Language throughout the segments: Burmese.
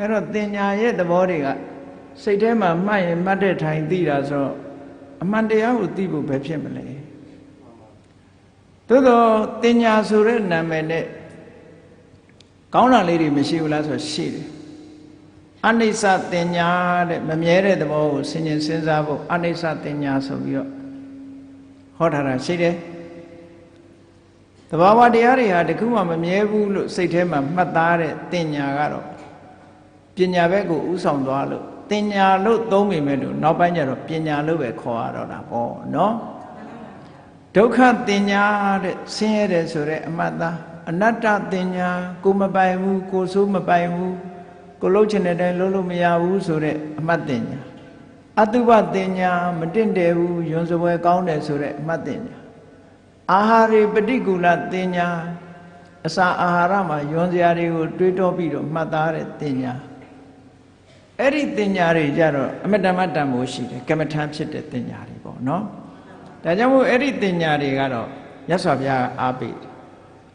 အဲ့တော့တင်ညာရဲ့သဘောတွေကစိတ်ထဲမှာမှတ်ရင်မှတ်တဲ့ထိုင်သိတာဆိုတော့အမှန်တရားကိုသိဖို့ပဲဖြစ်မလဲသို့တော့တင်ညာဆိုတဲ့နာမည်နဲ့ကောင်းတာလေးတွေမရှိဘူးလားဆိုရှိတယ်အနိစ္စတင်ညာတဲ့မမြဲတဲ့သဘောကိုဆင်ញင်စဉ်းစားဖို့အနိစ္စတင်ညာဆိုပြီးတော့ဟောထားတာရှိတယ်တဘာဝတရားတွေဟာတခုမှမမြဲဘူးလို့စိတ်ထဲမှာမှတ်သားတဲ့တင်ညာကတော့ ပညာဘက်ကိုဥဆောင်သွားလို့တင်ညာလို့သုံးမိမယ်လို့နောက်ပိုင်းကျတော့ပညာလို့ပဲခေါ်ရတော့တာပေါ့နော်ဒုက္ခတင်ညာတဲ့ဆင်းရဲတယ်ဆိုတဲ့အမှတ်သားအနတ္တတင်ညာကိုမပိုင်ဘူးကိုဆိုးမပိုင်ဘူးကိုလှုပ်ချင်တဲ့တိုင်းလှုပ်လို့မရဘူးဆိုတဲ့အမှတ်တင်ညာအတုပတင်ညာမတင့်တယ်ဘူးယွန်စပွဲကောင်းတယ်ဆိုတဲ့အမှတ်တင်ညာအာဟာရေပฏิကူလတင်ညာအစာအာဟာရမှာယွန်စရာတွေကိုတွေးတောပြီးတော့မှတ်သားတဲ့တင်ညာ အဲ့ဒီတင်ညာတွေကြတော့အမတ္တမတ္တမိုးရှိတယ်ကမ္မထံဖြစ်တဲ့တင်ညာတွေပေါ့နော်ဒါကြောင့်မို့အဲ့ဒီတင်ညာတွေကတော့မြတ်စွာဘုရားအားပေးတယ်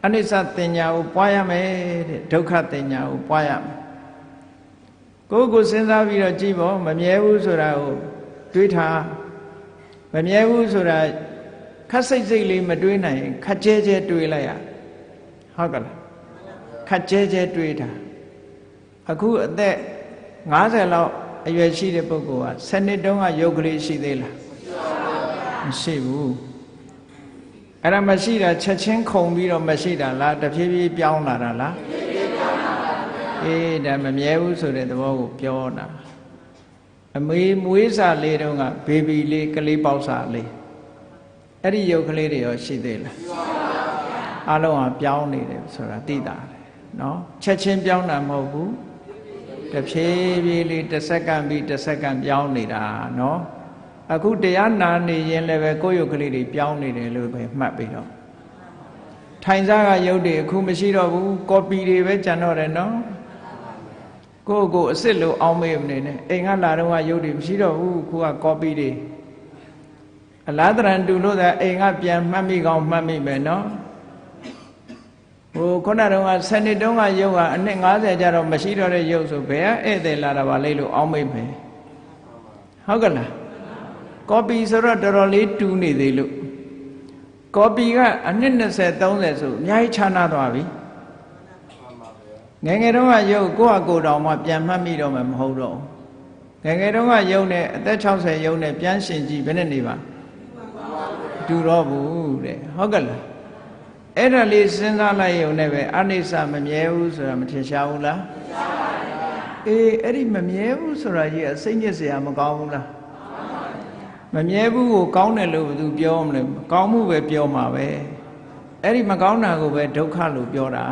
အနိစ္စတင်ညာကိုပွားရမယ်တဲ့ဒုက္ခတင်ညာကိုပွားရမယ်ကိုယ်ကိုစဉ်းစားပြီးတော့ကြည့်ပေါ့မမြဲဘူးဆိုတာကိုတွေးထားမမြဲဘူးဆိုတာခက်စိတ်စိတ်လေးမတွေးနိုင်ရင်ခက်ကျဲကျဲတွေးလိုက်ရဟုတ်ကလားခက်ကျဲကျဲတွေးတာအခုအသက် 90လောက်အရွယ်ရှိတဲ့ပုဂ္ဂိုလ်က7နှစ်တုန်းကယုတ်ကလေးရှိသေးလားမရှိဘူးအဲ့ဒါမရှိတာချက်ချင်းခုံပြီးတော့မရှိတာလားတဖြည်းဖြည်းပြောင်းလာတာလားအေးဒါမမြဲဘူးဆိုတဲ့သဘောကိုပြောတာအမေမွေးစာလေးတုန်းကဘေဘီလေးကလေးပေါက်စာလေးအဲ့ဒီယုတ်ကလေးတွေရောရှိသေးလားအလုံးဟာပြောင်းနေတယ်ဆိုတာသိတာတယ်နော်ချက်ချင်းပြောင်းတာမဟုတ်ဘူး တဖြည်းဖြည်းလေးတစ်စက္ကန့်ပြီးတစ်စက္ကန့်ပြောင်းနေတာနော်အခုတရားနာနေရင်လည်းပဲကိုယ့်ယုတ်ကလေးတွေပြောင်းနေတယ်လို့ပဲမှတ်ပြီးတော့ထိုင်စားကယုတ်တွေအခုမရှိတော့ဘူးကော်ပီတွေပဲကျန်တော့တယ်နော်ကိုယ့်ကိုယ်အစ်စ်လို့အောင်းမေးမနေနဲ့အိမ်ကလာတော့ကယုတ်တွေမရှိတော့ဘူးခုကကော်ပီတွေအလားတရံတူလို့သာအိမ်ကပြန်မှတ်မိကောင်းမှတ်မိမယ်နော် ဟိုခုနတုန်းက7နှစ်တုန်းကရုပ်ကအနှစ်90ကျတော့မရှိတော့တဲ့ရုပ်ဆိုဘယ်ကဧည့်သည်လာတာပါလိမ့်လို့အောင်းမိမယ်ဟုတ်ကလားကော်ပီဆိုတော့တော်တော်လေးတူနေသေးလို့ကော်ပီကအနှစ်20 30ဆိုအများကြီးခြားနာသွားပြီငယ်ငယ်တုန်းကရုပ်ကိုယ့်အကိုယ်တော်မှပြန်မှတ်မိတော့မှမဟုတ်တော့ငယ်ငယ်တုန်းကရုပ်နဲ့အသက်60ရုပ်နဲ့ပြန်ရှင်ကြည့်ဘယ်နဲ့နေပါတူတော့ဘူးတဲ့ဟုတ်ကလား အဲ့ဒါလေးစဉ်းစားလိုက်ရုံနဲ့ပဲအနိစ္စမမြဲဘူးဆိုတာမထင်ရှားဘူးလားထင်ရှားပါဗျာအေးအဲ့ဒီမမြဲဘူးဆိုတာကြီးအစိမ့်ညစ်စရာမကောင်းဘူးလားမမြဲဘူးကိုကောင်းတယ်လို့ဘယ်သူပြောမလဲကောင်းမှုပဲပြောမှာပဲအဲ့ဒီမကောင်းတာကိုပဲဒုက္ခလို့ပြောတာ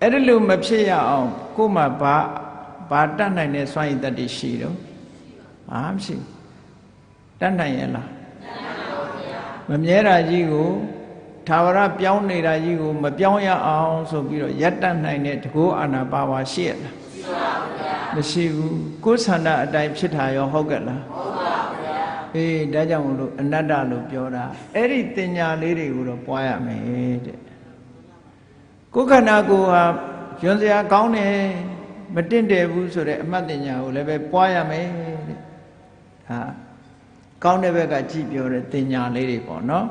အဲ့ဒီလိုမဖြစ်ရအောင်ကို့မှာဘာဘာတတ်နိုင်တဲ့စွမ်းရည်တတ်တရှိတော့ဘာမှမရှိတတ်နိုင်ရဲ့လားမမြဲတာကြီးကို သာဝရပြောင်းနေတာကြီးကိုမပြောင်းရအောင်ဆိုပြီးတော့ယက်တတ်နိုင်တဲ့တကောအာနာပါဝါရှိရလားမရှိဘူးကိုယ်ဆန္ဒအတိုင်းဖြစ်တာရောဟုတ်ကဲ့လားဟုတ်ပါဗျာအေးဒါကြောင့်မလို့အနတ္တလို့ပြောတာအဲ့ဒီတင်ညာလေးတွေကိုတော့ပွားရမယ်တဲ့ကိုယ်ခန္ဓာကိုယ်ဟာယွန်စရာကောင်းတယ်မတင့်တယ်ဘူးဆိုတဲ့အမှတ်တင်ညာကိုလည်းပဲပွားရမယ်တဲ့ဟာကောင်းတဲ့ဘက်ကကြည့်ပြောတဲ့တင်ညာလေးတွေပေါ့နော်